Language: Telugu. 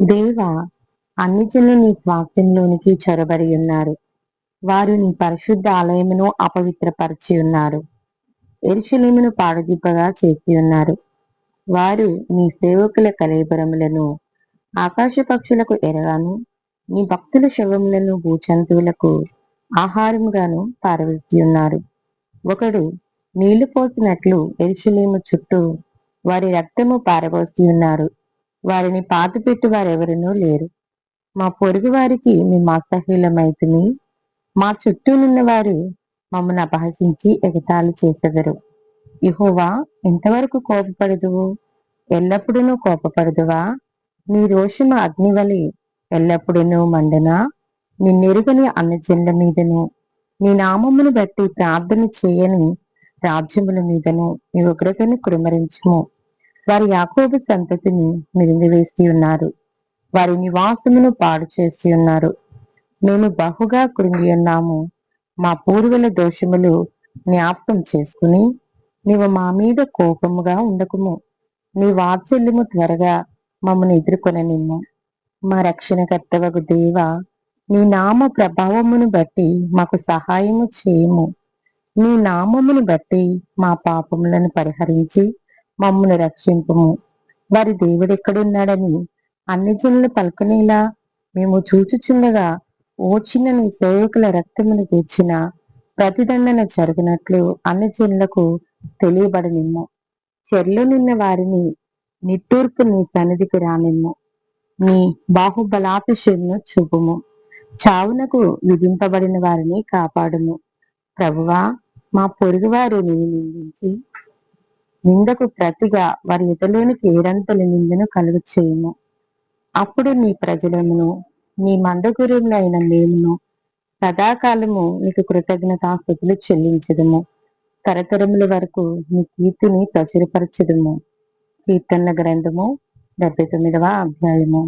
దేవ అన్ని జనులు నీ స్వాస్థ్యంలోనికి చొరబడి ఉన్నారు. వారు నీ పరిశుద్ధ ఆలయమును అపవిత్రపరిచి ఉన్నారు. ఎరుషలేమును పాడుదిబ్బగా చేసి ఉన్నారు. వారు నీ సేవకుల కలేబరములను ఆకాశ పక్షులకు ఎరగాను నీ భక్తుల శవములను భూచంతువులకు ఆహారముగాను పారవేసి ఉన్నారు. ఒకడు నీళ్ళు పోసినట్లు ఎరుషలేము చుట్టూ వారి రక్తము పారబోసి ఉన్నారు. వారిని పాతిపెట్టు వారెవరునూ లేరు. మా పొరుగు వారికి మేము అసహ్యులమైతిమి మా చుట్టూనున్న వారు మమ్మల్ని అపహసించి ఎగతాళి చేసెదరు. ఇహోవా ఎంతవరకు కోపపడదువు? ఎల్లప్పుడూ కోపపడదువా? నీ రోషము అగ్నివలి ఎల్లప్పుడూ మండనా? నిన్నెరుగని అన్నజనుల మీదను నీ నామమును బట్టి ప్రార్థన చేయని రాజ్యముల మీదను నీ ఉగ్రతను కురుమరించుము వారి యాకోబు సంతతిని మిరింగివేసి ఉన్నారు. వారి నివాసమును పాడు చేసి ఉన్నారు. మేము బహుగా కృంగి ఉన్నాము. మా పూర్వుల దోషములు జ్ఞాపకం చేసుకుని నీవు మా మీద కోపముగా ఉండకుము. నీ వాత్సల్యము త్వరగా మమ్మల్ని ఎదుర్కొననిమ్ము మా రక్షణకర్తవకు దేవ నీ నామ ప్రభావమును బట్టి మాకు సహాయము చేయము. నీ నామమును బట్టి మా పాపములను పరిహరించి మమ్మను రక్షింపుము. వారి దేవుడెక్కడున్నాడని అన్ని జనులు పలకనేలా మేము చూచుచుండగా ఓచిన నీ సేవకుల రక్తమును తెచ్చిన ప్రతిదండన జరిగినట్లు అన్ని జనులకు తెలియబడనిమ్ము. చెర్లోనున్న వారిని నిట్టూర్పు నీ సన్నిధికి రానిమ్ము. నీ బాహుబలాతిశయులను చూపుము. చావునకు విధింపబడిన వారిని కాపాడుము. ప్రభువా మా పొరుగువారు నిందించి నిందకు ప్రతిగా వారి ఎదలోనికి ఏడంతల నిందను కలుగు చేయము అప్పుడు నీ ప్రజలను నీ మందగురులైన మేమును సదాకాలము నీకు కృతజ్ఞతాస్థుతులు చెల్లించదము. తరతరముల వరకు నీ కీర్తిని ప్రచురపరచదము. కీర్తన గ్రంథము డెబ్బై తొమ్మిదవ అధ్యాయము.